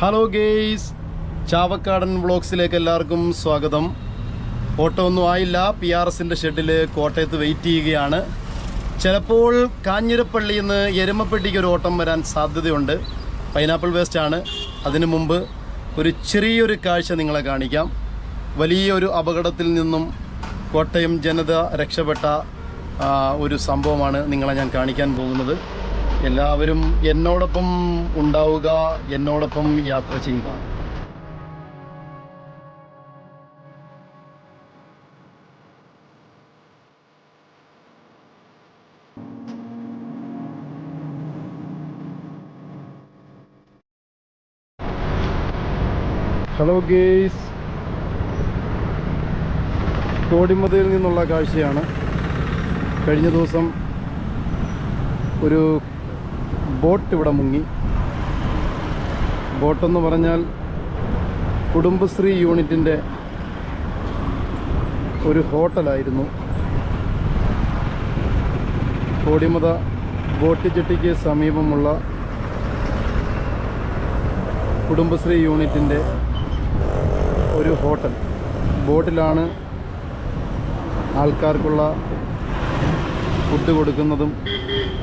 Hello guys ചാവക്കാടൻ വ്ളോഗ്സിലേക്ക് എല്ലാവർക്കും സ്വാഗതം. Auto ഒന്നും ആയില്ല. പി ആർ എസിന്റെ ഷെഡിൽ കോട്ടയത്ത് വെയിറ്റ് ചെയ്യുകയാണ്. ചിലപ്പോൾ കാഞ്ഞിരപ്പള്ളിയിൽ നിന്ന് എരുമപ്പെട്ടിക്ക് ഒരു ഓട്ടം വരാൻ സാധ്യതയുണ്ട്. പൈനാപ്പിൾ വേസ്റ്റ് ആണ്. അതിനു മുമ്പ് ഒരു ചെറിയൊരു കാഴ്ച നിങ്ങളെ കാണിക്കാം. വലിയൊരു അപകടത്തിൽ നിന്നും കോട്ടയം ജനത രക്ഷപ്പെട്ട ഒരു സംഭവമാണ് നിങ്ങളെ ഞാൻ കാണിക്കാൻ പോകുന്നത്. എല്ലാവരും എന്നോടൊപ്പം ഉണ്ടാവുക എന്നോടൊപ്പം യാത്ര ചെയ്യുക. ഹലോ ഗേസ് കോടിമതയിൽ നിന്നുള്ള കാഴ്ചയാണ്. കഴിഞ്ഞ ദിവസം ഒരു ബോട്ട് ഇവിടെ മുങ്ങി. ബോട്ടെന്ന് പറഞ്ഞാൽ കുടുംബശ്രീ യൂണിറ്റിന്റെ ഒരു ഹോട്ടലായിരുന്നു. കോടിമത ബോട്ട് ചെട്ടിക്ക് സമീപമുള്ള കുടുംബശ്രീ യൂണിറ്റിന്റെ ഒരു ഹോട്ടൽ. ബോട്ടിലാണ് ആൾക്കാർക്കുള്ള ഫുഡ് കൊടുക്കുന്നതും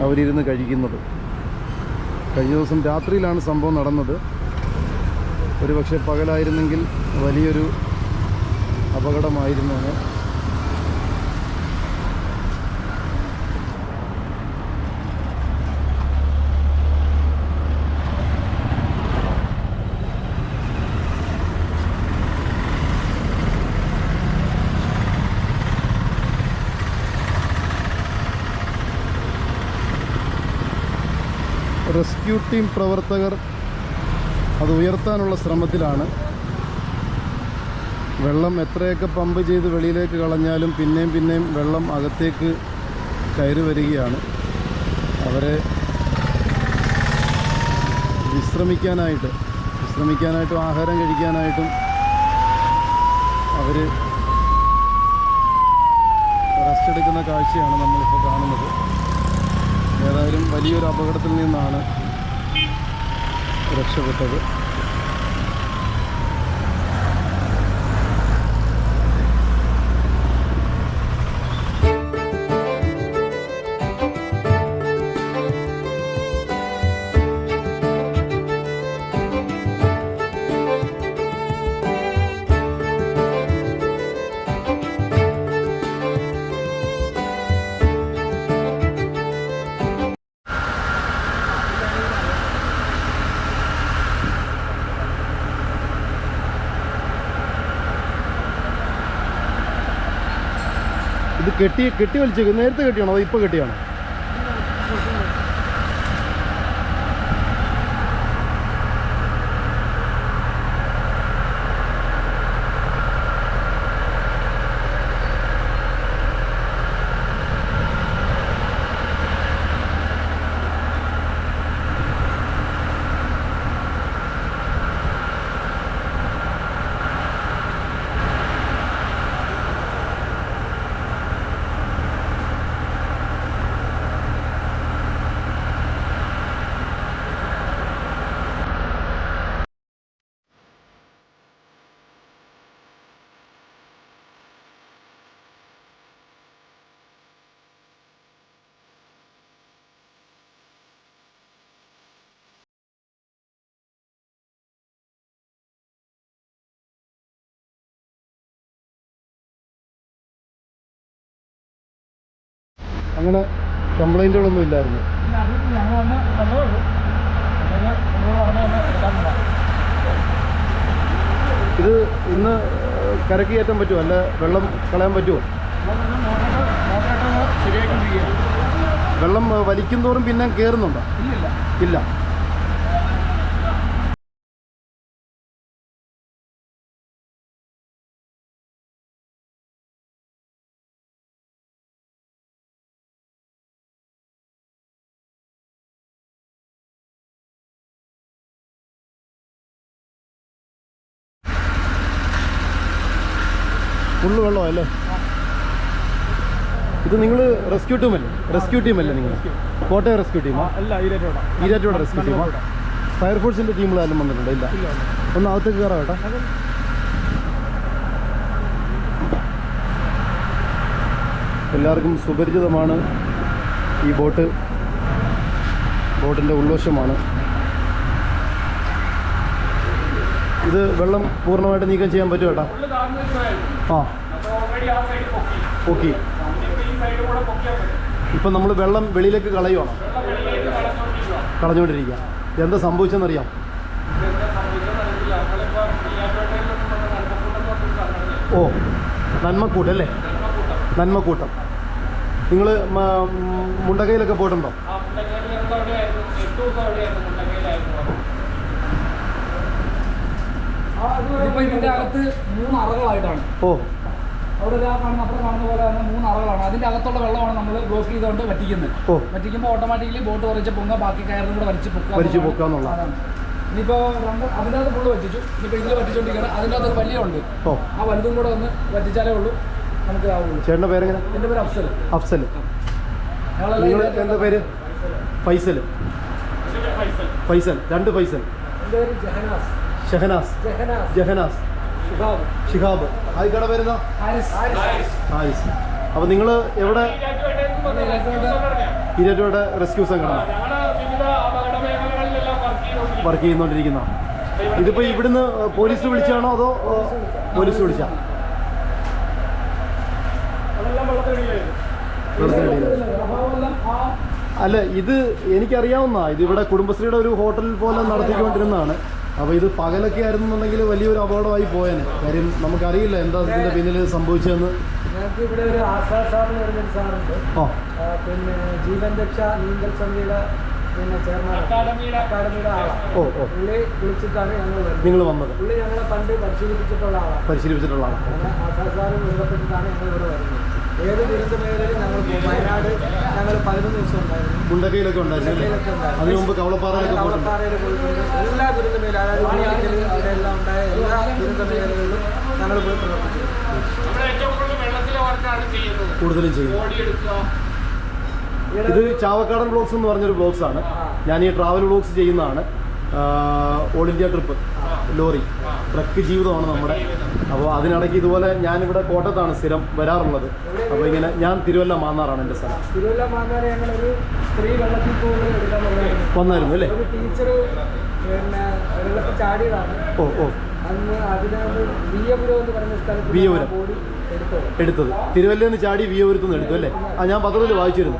അവരിരുന്ന് കഴിക്കുന്നതും. കഴിഞ്ഞ ദിവസം രാത്രിയിലാണ് സംഭവം നടന്നത്. ഒരുപക്ഷെ പകലായിരുന്നെങ്കിൽ വലിയൊരു അപകടമായിരുന്നു റെസ്ക്യൂ ടീം പ്രവർത്തകർ അത് ഉയർത്താനുള്ള ശ്രമത്തിലാണ്. വെള്ളം എത്രയൊക്കെ പമ്പ് ചെയ്ത് വെളിയിലേക്ക് കളഞ്ഞാലും പിന്നെയും പിന്നെയും വെള്ളം അകത്തേക്ക് കയറി വരികയാണ്. അവരെ വിശ്രമിക്കാനായിട്ട് വിശ്രമിക്കാനായിട്ടും ആഹാരം കഴിക്കാനായിട്ടും അവർ റെസ്റ്റ് എടുക്കുന്ന കാഴ്ചയാണ് നമ്മളിപ്പോൾ കാണുന്നത്. ഏതായാലും വലിയൊരു അപകടത്തിൽ നിന്നാണ് രക്ഷപ്പെട്ടത് ഇത് കെട്ടി കെട്ടി വലിച്ചേക്കും. നേരത്തെ കെട്ടിയാണോ? അതോ ഇപ്പോൾ കെട്ടിയാണോ? അങ്ങനെ കംപ്ലൈന്റുകളൊന്നും ഇല്ലായിരുന്നു. ഇത് ഇന്ന് കരക്ക് കയറ്റാൻ പറ്റുമോ? അല്ല വെള്ളം കളയാൻ പറ്റുമോ? വെള്ളം വലിക്കും പിന്നെ കയറുന്നുണ്ടോ ഇല്ല. ഫുള്ള് വെള്ളമല്ലേ ഇത് നിങ്ങൾ റെസ്ക്യൂ ടീമല്ലേ റെസ്ക്യൂ ടീമല്ലേ നിങ്ങൾ കോട്ടയം റെസ്ക്യൂ ടീമാ അല്ല ഈരറ്റോടാ ഈരാറ്റോടെ റെസ്ക്യൂ ടീമാ ഫയർഫോഴ്സിന്റെ ടീമുകളാരും വന്നിട്ടുണ്ടോ? ഇല്ല. ഒന്ന് അകത്തേക്ക് കയറാം കേട്ടോ. എല്ലാവർക്കും സുപരിചിതമാണ് ഈ ബോട്ട്. ബോട്ടിന്റെ ഉൾവശമാണ്. ഇത് വെള്ളം പൂർണമായിട്ട് നീക്കം ചെയ്യാൻ പറ്റും കേട്ടോ ആ. ഇപ്പം നമ്മൾ വെള്ളം വെളിയിലേക്ക് കളയുവാണ്. കളഞ്ഞുകൊണ്ടിരിക്കുക. എന്താ സംഭവിച്ചെന്നറിയാം ഓ നന്മക്കൂട്ടം അല്ലേ? നന്മക്കൂട്ടം. നിങ്ങൾ മുണ്ടകയിലൊക്കെ പോയിട്ടുണ്ടോ? ഇതിപ്പോ ഇതിന്റെ അകത്ത് മൂന്ന് അറകളായിട്ടാണ്. ഓ. അവിടെ ഇതാ കാണുന്ന അപ്പുറം കാണുന്ന പോലെ തന്നെ മൂന്ന് അറകളാണ്. അതിന്റെ അകത്തുള്ള വെള്ളമാണ് നമ്മൾ ബ്ലോക്ക് ചെയ്തുകൊണ്ട് വറ്റിക്കുന്നത്. വറ്റിക്കുമ്പോൾ ഓട്ടോമാറ്റിക്കലി ബോട്ട് കുറച്ച് പൊങ്ങ ബാക്കി കയറും കൂടെ വലിച്ച് പൊക്കുക വലിച്ച് പൊക്കുക ഇനിയിപ്പോ രണ്ട് അതിന്റെ അകത്ത് ഫുള്ള് വറ്റിച്ചു. ഇനിയിപ്പോ ഇതിൽ വറ്റിച്ചോണ്ടിരിക്കണം അതിന്റെ അകത്ത് വലിയ ഉണ്ട് ആ വലുതും കൂടെ ഒന്ന് വറ്റിച്ചാലേ ഉള്ളൂ. നമുക്ക് ആവുള്ളൂ ചേട്ടന്റെ പേരെങ്ങനെ? എന്റെ പേര് അഫ്സൽ അഫ്സൽ എന്താ പേര്? ഫൈസൽ ഫൈസൽ. രണ്ട് ഫൈസൽ. എന്റെ പേര് ജഹനാസ്. ഷഹനാസ്. ജഹനാസ് ഷിഹാബ്. ഷിഹാബ്. ആയിക്കട പേരെന്താ ഹാരിസ്. അപ്പോൾ നിങ്ങൾ എവിടെ? ഇരട്ടയുടെ റെസ്ക്യൂ സംഘടന. വർക്ക് ചെയ്യുന്നോണ്ടിരിക്കുന്ന? ഇതിപ്പോ ഇവിടുന്ന് പോലീസ് വിളിച്ചാണോ അതോ പോലീസ് വിളിച്ച? അല്ല ഇത് എനിക്കറിയാവുന്ന ഇത് ഇവിടെ കുടുംബശ്രീയുടെ ഒരു ഹോട്ടൽ പോലെ നടത്തിക്കൊണ്ടിരുന്നതാണ്. അപ്പോൾ ഇത് പകലൊക്കെ ആയിരുന്നുണ്ടെങ്കിൽ വലിയൊരു അപകടമായി പോയേനെ. കാര്യം നമുക്കറിയില്ല എന്താ ഇതിന്റെ പിന്നിൽ സംഭവിച്ചതെന്ന്. ഞങ്ങൾക്ക് ഇവിടെ ഒരു ആശാ സാർ എന്ന് പറഞ്ഞൊരു സാറുണ്ട് ആ, പിന്നെ ജീവൻ രക്ഷ നീന്തൽ സമിതിയുടെ പിന്നെ ചെയർമാൻ അക്കാഡമിയുടെ ആളാണ് ഓ ഓ. പുള്ളി വിളിച്ചിട്ടാണ് ഞങ്ങൾ വരുന്നത്. നിങ്ങൾ വന്നത്. പുള്ളി ഞങ്ങളെ പണ്ട് പരിശീലിപ്പിച്ചിട്ടുള്ള ആളാണ് പരിശീലിപ്പിച്ചിട്ടുള്ള ആളാണ് ആശാ സാറ് ബന്ധപ്പെട്ടിട്ടാണ് ഞങ്ങൾ ഇവിടെ വരുന്നത്. ഏത് ദുരന്ത മേഖലയിൽ ഞങ്ങൾ പോകും വയനാട് ഞങ്ങൾ പതിനൊന്ന് ദിവസം ഉണ്ടായിരുന്നു. മുണ്ടക്കയിലൊക്കെ ഉണ്ടായിരുന്നു. അതിനു മുമ്പ് കവളപ്പാറയിലൊക്കെ കവളപ്പാറയിൽ പോയിട്ടുണ്ട്? എല്ലാ ദുരന്ത മേഖല അതായത് ഉള്ളിക്കൽ അവിടെ എല്ലാം ഉണ്ടായ എല്ലാ ദുരന്ത മേഖലകളിലും ഞങ്ങൾ പോയി പ്രവർത്തിച്ചിട്ടുണ്ട് കൂടുതലും ചെയ്യും ഇത് ചാവക്കാടൻ ബ്ലോഗ്സ് എന്ന് പറഞ്ഞൊരു ബ്ലോഗ്സ് ആണ് ഞാൻ ഈ ട്രാവൽ ബ്ലോഗ്സ് ചെയ്യുന്നതാണ്. All India trip lorry truck ജീവിതമാണ് നമ്മുടെ അപ്പോൾ അതിനിടയ്ക്ക് ഇതുപോലെ ഞാനിവിടെ കോട്ടത്താണ് സ്ഥിരം വരാറുള്ളത് അപ്പോൾ ഇങ്ങനെ ഞാൻ തിരുവല്ല മാന്നാറാണ് എന്റെ സ്ഥലം തിരുവല്ല ഞങ്ങളൊരു സ്ത്രീ വെള്ളത്തിൽ പോകുന്നത് വന്നായിരുന്നു അല്ലേ ടീച്ചർ പിന്നെ വെള്ളത്തിൽ ചാടിയതാണ് ഓ ഓ അന്ന് അതിനകത്ത് വിയപുരം എന്ന് പറഞ്ഞ സ്ഥലത്ത് എടുത്തത് എടുത്തത് തിരുവല്ലയിൽ നിന്ന് ചാടി വിയപുരത്തു നിന്ന് എടുത്തു അല്ലേ ആ ഞാൻ പത്രത്തിൽ വായിച്ചിരുന്നു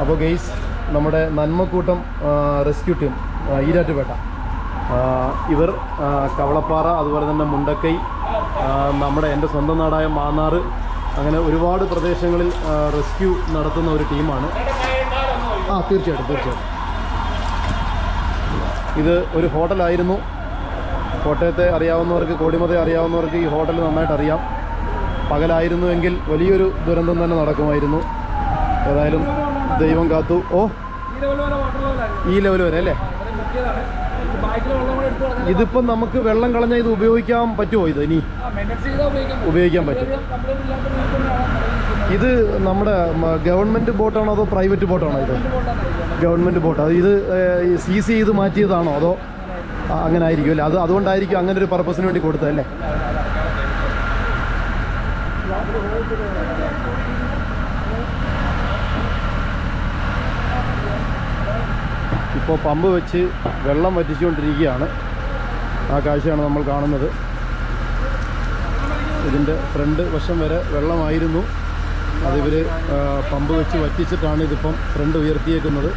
അപ്പോൾ ഗെയ്സ് നമ്മുടെ നന്മക്കൂട്ടം റെസ്ക്യൂ ടീം ഈരാറ്റുപേട്ട. ഇവർ കവളപ്പാറ അതുപോലെ തന്നെ മുണ്ടക്കൈ നമ്മുടെ എന്റെ സ്വന്തം നാടായ മാന്നാറ് അങ്ങനെ ഒരുപാട് പ്രദേശങ്ങളിൽ റെസ്ക്യൂ നടത്തുന്ന ഒരു ടീമാണ്. ആ തീർച്ചയായിട്ടും തീർച്ചയായിട്ടും. ഇത് ഒരു ഹോട്ടലായിരുന്നു. കോട്ടയത്തെ അറിയാവുന്നവർക്ക് കോടിമതെ അറിയാവുന്നവർക്ക് ഈ ഹോട്ടൽ നന്നായിട്ട് അറിയാം. പകലായിരുന്നുവെങ്കിൽ വലിയൊരു ദുരന്തം തന്നെ നടക്കുമായിരുന്നു. ഏതായാലും ദൈവം കാത്തു. ഓ. ഈ ലെവൽ വരെ അല്ലേ? ഇതിപ്പോ നമുക്ക് വെള്ളം കളഞ്ഞ ഇത് ഉപയോഗിക്കാൻ പറ്റുമോ ഇത് ഇനി? ഉപയോഗിക്കാൻ പറ്റും. ഇത് നമ്മുടെ ഗവൺമെന്റ് ബോട്ടാണോ അതോ പ്രൈവറ്റ് ബോട്ടാണോ ഇത്? ഗവൺമെന്റ് ബോട്ട് അത് ഇത് സി സി ചെയ്ത് മാറ്റിയതാണോ അതോ അങ്ങനെ ആയിരിക്കും അല്ലേ അത് അതുകൊണ്ടായിരിക്കും അങ്ങനെ ഒരു പർപ്പസിന് വേണ്ടി കൊടുത്തതല്ലേ ഇപ്പോൾ പമ്പ് വെച്ച് വെള്ളം വറ്റിച്ചുകൊണ്ടിരിക്കുകയാണ്. ആ കാഴ്ചയാണ് നമ്മൾ കാണുന്നത്. ഇതിന്റെ ഫ്രണ്ട് വശം വരെ വെള്ളമായിരുന്നു. അതിവർ പമ്പ് വെച്ച് വറ്റിച്ചിട്ടാണ് ഇതിപ്പം ഫ്രണ്ട് ഉയർത്തിയേക്കുന്നത്.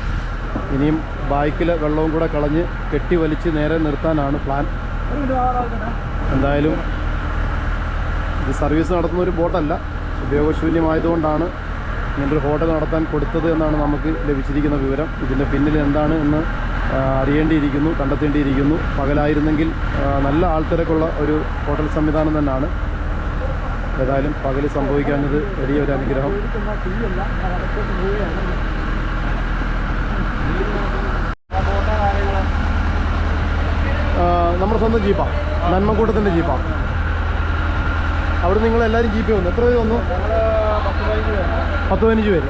ഇനിയും ബാക്കിലെ വെള്ളവും കൂടെ കളഞ്ഞ് കെട്ടി വലിച്ച് നേരെ നിർത്താനാണ് പ്ലാൻ. എന്തായാലും ഇത് സർവീസ് നടത്തുന്ന ഒരു ബോട്ടല്ല. ഉപയോഗശൂന്യമായതുകൊണ്ടാണ് ഇങ്ങനൊരു ഹോട്ടൽ നടത്താൻ കൊടുത്തത് എന്നാണ് നമുക്ക് ലഭിച്ചിരിക്കുന്ന വിവരം. ഇതിന്റെ പിന്നിൽ എന്താണ് എന്ന് അറിയേണ്ടിയിരിക്കുന്നു കണ്ടെത്തേണ്ടിയിരിക്കുന്നു. പകലായിരുന്നെങ്കിൽ നല്ല ആൾത്തിരക്കുള്ള ഒരു ഹോട്ടൽ സംവിധാനം തന്നെയാണ്. ഏതായാലും പകൽ സംഭവിക്കാഞ്ഞത് വലിയൊരു അനുഗ്രഹം. നമ്മുടെ സ്വന്തം ജീപ്പാണ് നന്മക്കൂട്ടത്തിന്റെ ജീപ്പാണ് അവിടെ നിങ്ങൾ എല്ലാവരും ജീപ്പിൽ വന്നു. എത്ര പേര് വന്നു? പത്ത് പതിനഞ്ച് പേര്.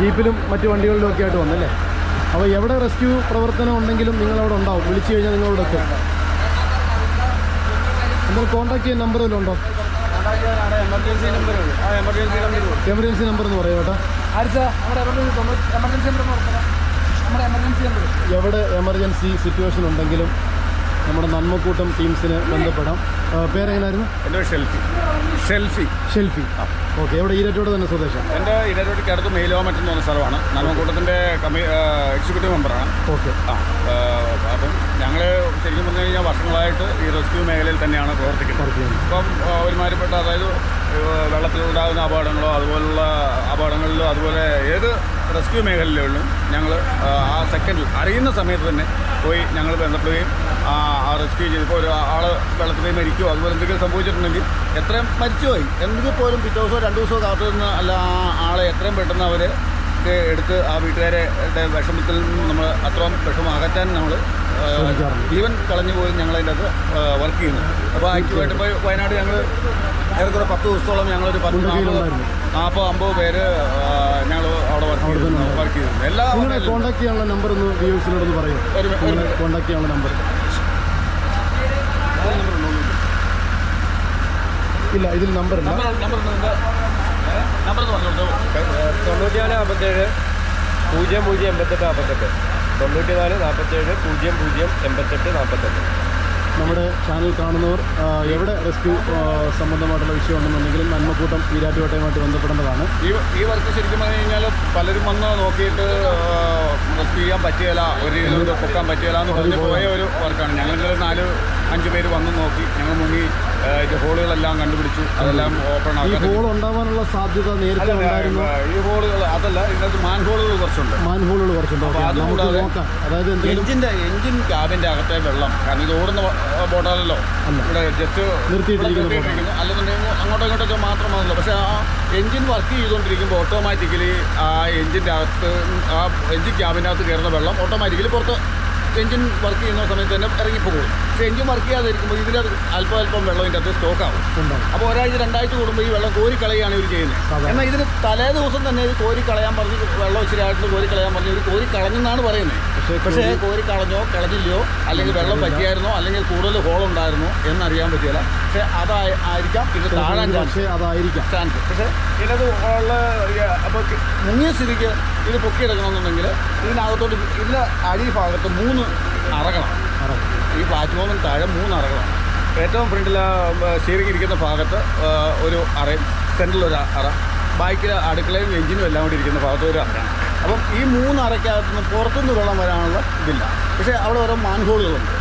ജീപ്പിലും മറ്റു വണ്ടികളിലും ഒക്കെ ആയിട്ട് വന്നല്ലേ? അപ്പോൾ എവിടെ റെസ്ക്യൂ പ്രവർത്തനം ഉണ്ടെങ്കിലും നിങ്ങളവിടെ ഉണ്ടാവും. വിളിച്ചു കഴിഞ്ഞാൽ നിങ്ങളവിടെ എത്തും. നമ്മൾ കോൺടാക്ട് ചെയ്യാൻ നമ്പർ വല്ലതും ഉണ്ടോ? എമർജൻസി നമ്പർ എന്ന് പറയാം കേട്ടോ. എവിടെ എമർജൻസി സിറ്റുവേഷൻ ഉണ്ടെങ്കിലും നമ്മുടെ നന്മക്കൂട്ടം ടീംസിന് ബന്ധപ്പെടാം. പേരെങ്ങനായിരുന്നു? എന്റെ ഷെൽഫി. ഷെൽഫി. ഷെൽഫി. ഓക്കെ എവിടെ? ഈരറ്റോട് തന്നെ സ്വദേശം? എന്റെ ഇരട്ടോട്ടിക്ക് അടുത്ത് മെയിലോമറ്റ് എന്ന് പറഞ്ഞ സ്ഥലമാണ്. നന്മക്കൂട്ടത്തിന്റെ കമ്മി എക്സിക്യൂട്ടീവ് മെമ്പറാണ് ഓക്കെ. ആ അപ്പം ഞങ്ങൾ ശരിക്കും പറഞ്ഞു കഴിഞ്ഞാൽ വർഷങ്ങളായിട്ട് ഈ റെസ്ക്യൂ മേഖലയിൽ തന്നെയാണ് പ്രവർത്തിക്കുന്നത്. അപ്പം ഒരുമാതിരിപ്പെട്ട അതായത് വെള്ളത്തിലുണ്ടാകുന്ന അപകടങ്ങളോ അതുപോലുള്ള അപകടങ്ങളിലോ അതുപോലെ ഏത് റെസ്ക്യൂ മേഖലയിലും ഞങ്ങൾ ആ സെക്കൻഡിൽ അറിയുന്ന സമയത്ത് തന്നെ പോയി ഞങ്ങൾ ബന്ധപ്പെടുകയും ആ റെസ്ക്യൂ ചെയ്തപ്പോൾ ഒരു ആൾ വെള്ളത്തിൽ മരിക്കുകയോ അതുപോലെ എന്തെങ്കിലും സംഭവിച്ചിട്ടുണ്ടെങ്കിൽ എത്രയും മരിച്ചുപോയി എങ്കിൽ പോലും പിറ്റേ ദിവസമോ രണ്ട് ദിവസമോ കാത്തു നിന്ന് അല്ല ആ ആളെ എത്രയും പെട്ടെന്ന് അവർ എടുത്ത് ആ വീട്ടുകാരെ ടെ വിഷമത്തിൽ നിന്ന് നമ്മൾ അത്രയും വിഷമം അകറ്റാൻ നമ്മൾ. ജീവൻ കളഞ്ഞു പോയി ഞങ്ങൾ അതിന്റെ അകത്ത് വർക്ക് ചെയ്യുന്നു അപ്പോൾ ആക്റ്റീവായിട്ട് ഇപ്പോൾ വയനാട് ഞങ്ങൾ ഏറെക്കുറെ പത്ത് ദിവസത്തോളം ഞങ്ങളൊരു പത്ത് നാൽപ്പത്. നാൽപ്പത് അമ്പത് പേര് ഞങ്ങൾ അവിടെ വർക്ക് വർക്ക് എല്ലാ നിങ്ങളെ കോൺടാക്ട് ചെയ്യാനുള്ള നമ്പർ ഒന്ന് വ്യൂസിനോടൊന്ന് പറയൂ. നിങ്ങളെ കോൺടാക്ട് ചെയ്യാനുള്ള നമ്പർ ഇല്ല ഇതിൽ നമ്പർ ഇല്ല. തൊണ്ണൂറ്റിനാല് നാൽപ്പത്തേഴ് പൂജ്യം പൂജ്യം എൺപത്തെട്ട് നാൽപ്പത്തെട്ട് തൊണ്ണൂറ്റിനാല് നാൽപ്പത്തേഴ് പൂജ്യം പൂജ്യം എൺപത്തെട്ട് നാൽപ്പത്തെട്ട് നമ്മുടെ ചാനൽ കാണുന്നവർ എവിടെ റെസ്ക്യൂ സംബന്ധമായിട്ടുള്ള വിഷയം ഉണ്ടെന്നുണ്ടെങ്കിലും നന്മക്കൂട്ടം ഈരാറ്റുപേട്ടയുമായിട്ട് ബന്ധപ്പെടേണ്ടതാണ്. ഈ ഈ വർക്ക് ശരിക്കും പറഞ്ഞു കഴിഞ്ഞാൽ പലരും വന്ന് നോക്കിയിട്ട് റെസ്ക്യൂ ചെയ്യാൻ പറ്റിയല്ല ഒരു രീതിയിൽ പൊക്കാൻ പറ്റിയല്ല എന്ന് പറഞ്ഞ് പോയ ഒരു വർക്കാണ്. ഞങ്ങൾ നാല് അഞ്ച് പേര് വന്ന് നോക്കി ഞങ്ങൾ മുങ്ങി ഹോളുകളെല്ലാം കണ്ടുപിടിച്ചു അതെല്ലാം ഓപ്പൺ ആക്കി ഹോൾ ഉണ്ടാവാനുള്ള സാധ്യത നേരത്തെ ഈ ഹോളുകൾ അതല്ല ഇതിനകത്ത് മാൻ ഹോളുകൾ കുറച്ചുണ്ട്. മാൻ ഹോളുകൾ കുറച്ചുണ്ട്. അതുകൂടാതെ അതായത് എഞ്ചിന്റെ എഞ്ചിൻ ക്യാബിന്റെ അകത്തെ വെള്ളം കാരണം ഇത് ഓടുന്ന ബോട്ടാണല്ലോ. ഇവിടെ ജസ്റ്റ് നിർത്തിയിട്ടിരിക്കുന്ന അല്ലെന്നുണ്ടെങ്കിൽ അങ്ങോട്ടോ ഇങ്ങോട്ടൊക്കെ മാത്രമാണല്ലോ. പക്ഷേ ആ എഞ്ചിൻ വർക്ക് ചെയ്തുകൊണ്ടിരിക്കുമ്പോൾ ഓട്ടോമാറ്റിക്കലി ആ എഞ്ചിന്റെ അകത്ത് ആ എഞ്ചിൻ ക്യാബിനകത്ത് കയറുന്ന വെള്ളം ഓട്ടോമാറ്റിക്കലി പുറത്ത് എഞ്ചിൻ വർക്ക് ചെയ്യുന്ന സമയത്ത് തന്നെ ഇറങ്ങിപ്പോകും. പക്ഷേ എഞ്ചിൻ വർക്ക് ചെയ്യാതിരിക്കുമ്പോൾ ഇതിൽ അല്പം അല്പം വെള്ളം ഇതിന്റെ അകത്ത് സ്റ്റോക്ക് ആവും. അപ്പോൾ ഒരാഴ്ച രണ്ടാഴ്ച കൂടുമ്പോൾ ഈ വെള്ളം കോരി കളയാണ് ഇവർ ചെയ്യുന്നത് എന്നാൽ ഇതിന് തലേ ദിവസം തന്നെ ഇത് കോരി കളയാൻ പറഞ്ഞ് വെള്ളം ഇച്ചിരി ആയിട്ട് കോരി കളയാൻ പറഞ്ഞ് ഇവർ കോരി കളഞ്ഞെന്നാണ് പറയുന്നത്. പക്ഷേ കോരി കളഞ്ഞോ കളഞ്ഞില്ലയോ അല്ലെങ്കിൽ വെള്ളം പറ്റിയായിരുന്നോ അല്ലെങ്കിൽ കൂടുതൽ ഹോൾ ഉണ്ടായിരുന്നോ എന്നറിയാൻ പറ്റില്ല പക്ഷേ അതായി ആയിരിക്കാം. ഇത് താഴാൻ ചാൻസ് അതായിരിക്കാം ചാൻസ് പക്ഷേ ഇതിനകത്ത് ഉള്ള അപ്പോൾ മുങ്ങിയ സ്ഥിതിക്ക് ഇത് പൊക്കിയെടുക്കണമെന്നുണ്ടെങ്കിൽ ഇതിനകത്തോട്ട് ഇതിന്റെ അടിഭാഗത്ത് മൂന്ന് അറകളാണ്. ഈ പ്ലാറ്റ്ഫോമിന് താഴെ മൂന്ന് അറകളാണ്. ഏറ്റവും ഫ്രണ്ടിൽ സ്റ്റീറിംഗ് ഇരിക്കുന്ന ഭാഗത്ത് ഒരു അറയും സെന്ററിൽ ഒരു അറ. ബാക്കിൽ അടുക്കളയും എഞ്ചിനും എല്ലാം കൂടി ഇരിക്കുന്ന ഭാഗത്ത് ഒരു അറയാണ്. അപ്പം ഈ മൂന്ന് അറയ്ക്കകത്ത് നിന്ന് പുറത്തുനിന്ന് വെള്ളം വരാനുള്ള ഇതില്ല. പക്ഷേ അവിടെ ഓരോ മാൻഹോളുകളുണ്ട്.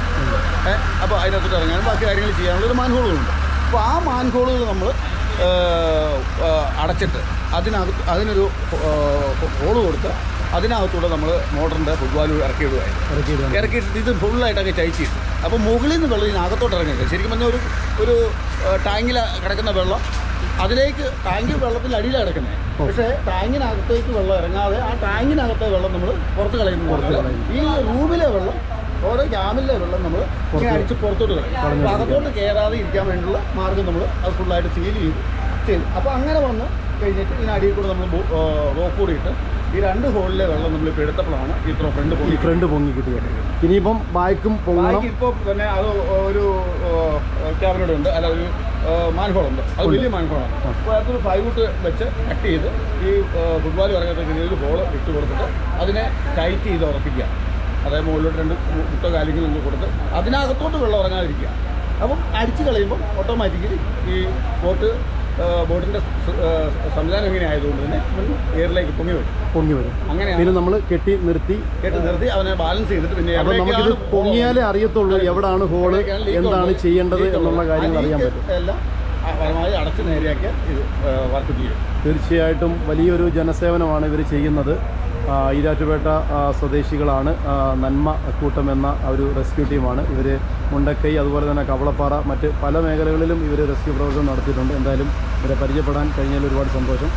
അപ്പോൾ അതിനകത്തോട്ട് ഇറങ്ങാനും ബാക്കി കാര്യങ്ങൾ ചെയ്യാനുള്ള ഒരു മാൻഹോളുകളുണ്ട്. അപ്പോൾ ആ മാൻഹോളുകൾ നമ്മൾ അടച്ചിട്ട് അതിനകത്ത് അതിനൊരു ഹോൾ കൊടുത്ത് അതിനകത്തൂടെ നമ്മൾ മോട്ടറിന്റെ ഫുട്ബോൾ ഇറക്കി ഇടുകയായിരുന്നു ഇറക്കിയിട്ട് ഇത് ഫുള്ളായിട്ടൊക്കെ ടൈറ്റ് അപ്പോൾ മുകളിൽ നിന്ന് വെള്ളം ഇതിനകത്തോട്ട് ഇറങ്ങിയിട്ടില്ല ശരിക്കും പറഞ്ഞാൽ ഒരു ഒരു ടാങ്കിൽ കിടക്കുന്ന വെള്ളം അതിലേക്ക് ടാങ്ക് വെള്ളത്തിൽ അടിയിലാണ് കിടക്കുന്നത് പക്ഷേ ടാങ്കിനകത്തേക്ക് വെള്ളം ഇറങ്ങാതെ ആ ടാങ്കിനകത്തെ വെള്ളം നമ്മൾ പുറത്ത് കളയുന്നു. ഈ റൂമിലെ വെള്ളം ഓരോ ഗ്യാമിലെ വെള്ളം നമ്മൾ അടിച്ച് പുറത്തോട്ട് കളയും. അപ്പോൾ അകത്തോട്ട് കയറാതെ ഇരിക്കാൻ വേണ്ടിയുള്ള മാർഗം നമ്മൾ അത് ഫുള്ളായിട്ട് സീൽ ചെയ്തു. ചെയ്തു. അപ്പോൾ അങ്ങനെ വന്ന് കഴിഞ്ഞിട്ട് ഇതിനടിയിൽ കൂടെ നമ്മൾ റോപ്പ് കൂടി ഈ രണ്ട് ഹോളിലെ വെള്ളം നമ്മൾ ഇപ്പോൾ എടുത്തപ്പോഴാണ് ഇത്ര ഫ്രണ്ട് പൊങ്ങി ഫ്രണ്ട് പൊങ്ങി കിട്ടിയത്. ഇനിയിപ്പം ബാക്കും ഇപ്പോൾ തന്നെ അത് ഒരു ക്യാബിനോട് ഉണ്ട്. അല്ല ഒരു മാൻഹോൾ ഉണ്ട് അത് വലിയ മാൻഹോളാണ്. അപ്പോൾ അതൊരു ഫൈവ് വെച്ച് കട്ട് ചെയ്ത് ഈ ഫുട്ബോൾ ഇറങ്ങത്തേക്ക് ഒരു ഹോൾ ഇട്ട് കൊടുത്തിട്ട് അതിനെ ടൈറ്റ് ചെയ്ത് ഉറപ്പിക്കുക. അതായത് മുകളിലോട്ട് രണ്ട് മുട്ടോ കാര്യങ്ങളും കൊടുത്ത് അതിനകത്തോട്ട് വെള്ളം ഇറങ്ങാതിരിക്കുക. അപ്പം അടിച്ച് കളയുമ്പോൾ ഓട്ടോമാറ്റിക്കലി ഈ ബോട്ട് ബോട്ടിന്റെ സംവിധാനം ഇങ്ങനെ ആയതുകൊണ്ട് തന്നെ എയറിലേക്ക് പൊങ്ങി വരും. പൊങ്ങി വരും. അങ്ങനെ പിന്നെ നമ്മൾ കെട്ടി നിർത്തി. കെട്ടി നിർത്തി അവനെ ബാലൻസ് ചെയ്തിട്ട് പിന്നെ അപ്പോൾ നമുക്കിത് പൊങ്ങിയാലേ അറിയത്തുള്ളൂ എവിടാണ് ഹോൾ എന്താണ് ചെയ്യേണ്ടത് എന്നുള്ള കാര്യങ്ങൾ അറിയാൻ പറ്റും. എല്ലാം പരമാവധി അടച്ച് നേരെയാക്കിയാൽ ഇത് വർക്ക് ചെയ്യും. തീർച്ചയായിട്ടും വലിയൊരു ജനസേവനമാണ് ഇവർ ചെയ്യുന്നത്. ഈരാറ്റുപേട്ട സ്വദേശികളാണ്. നന്മ കൂട്ടം എന്ന ഒരു റെസ്ക്യൂ ടീമാണ് ഇവർ മുണ്ടക്കൈ അതുപോലെ തന്നെ കവളപ്പാറ മറ്റ് പല മേഖലകളിലും ഇവർ റെസ്ക്യൂ പ്രവർത്തനം നടത്തിയിട്ടുണ്ട്. എന്തായാലും ഇവരെ പരിചയപ്പെടാൻ കഴിഞ്ഞാൽ ഒരുപാട് സന്തോഷം.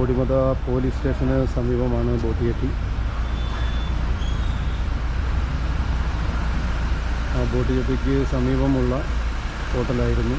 കോടിമത പോലീസ് സ്റ്റേഷന് സമീപമാണ് ബോട്ട് ജെട്ടി ആ ബോട്ട് ജെട്ടിക്ക് സമീപമുള്ള ഹോട്ടലായിരുന്നു.